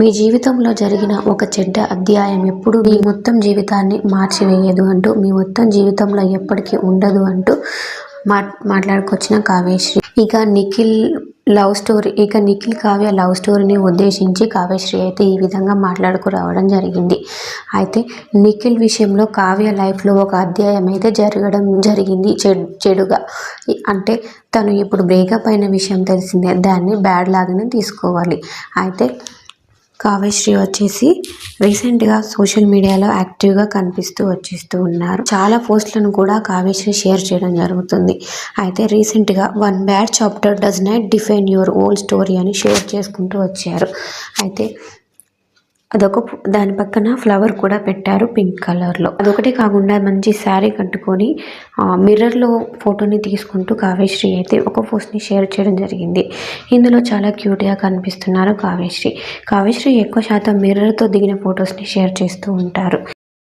మీ జీవితంలో జరిగిన ఒక చెడ్డ అధ్యాయం ఎప్పుడు మీ మొత్తం జీవితాన్ని మార్చివేయదు అంటూ మీ మొత్తం జీవితంలో ఎప్పటికీ ఉండదు అంటూ మా మాట్లాడుకొచ్చిన కావ్యశ్రీ. ఇక నిఖిల్ లవ్ స్టోరీ ఇక నిఖిల్ కావ్య లవ్ స్టోరీని ఉద్దేశించి కావ్యశ్రీ అయితే ఈ విధంగా మాట్లాడుకు రావడం జరిగింది. అయితే నిఖిల్ విషయంలో కావ్య లైఫ్లో ఒక అధ్యాయం అయితే జరగడం జరిగింది చెడుగా. అంటే తను ఇప్పుడు బ్రేకప్ అయిన విషయం తెలిసిందే దాన్ని బ్యాడ్ లాగానే తీసుకోవాలి. అయితే కావ్యశ్రీ వచ్చేసి రీసెంట్గా సోషల్ మీడియాలో యాక్టివ్గా కనిపిస్తూ వచ్చేస్తూ ఉన్నారు. చాలా పోస్టులను కూడా కావ్యశ్రీ షేర్ చేయడం జరుగుతుంది. అయితే రీసెంట్గా one bad chapter does not define your old story అని షేర్ చేసుకుంటూ వచ్చారు. అయితే అదొక దాని పక్కన ఫ్లవర్ కూడా పెట్టారు పింక్ కలర్లో. అదొకటే కాకుండా మంచి శారీ కట్టుకొని ఆ, మిర్రర్లో ఫోటోని తీసుకుంటూ కావ్యశ్రీ అయితే ఒక పోస్ట్ని షేర్ చేయడం జరిగింది. ఇందులో చాలా క్యూట్గా కనిపిస్తున్నారు కావ్యశ్రీ. కావ్యశ్రీ ఎక్కువ శాతం మిర్రర్తో దిగిన ఫొటోస్ని షేర్ చేస్తూ ఉంటారు.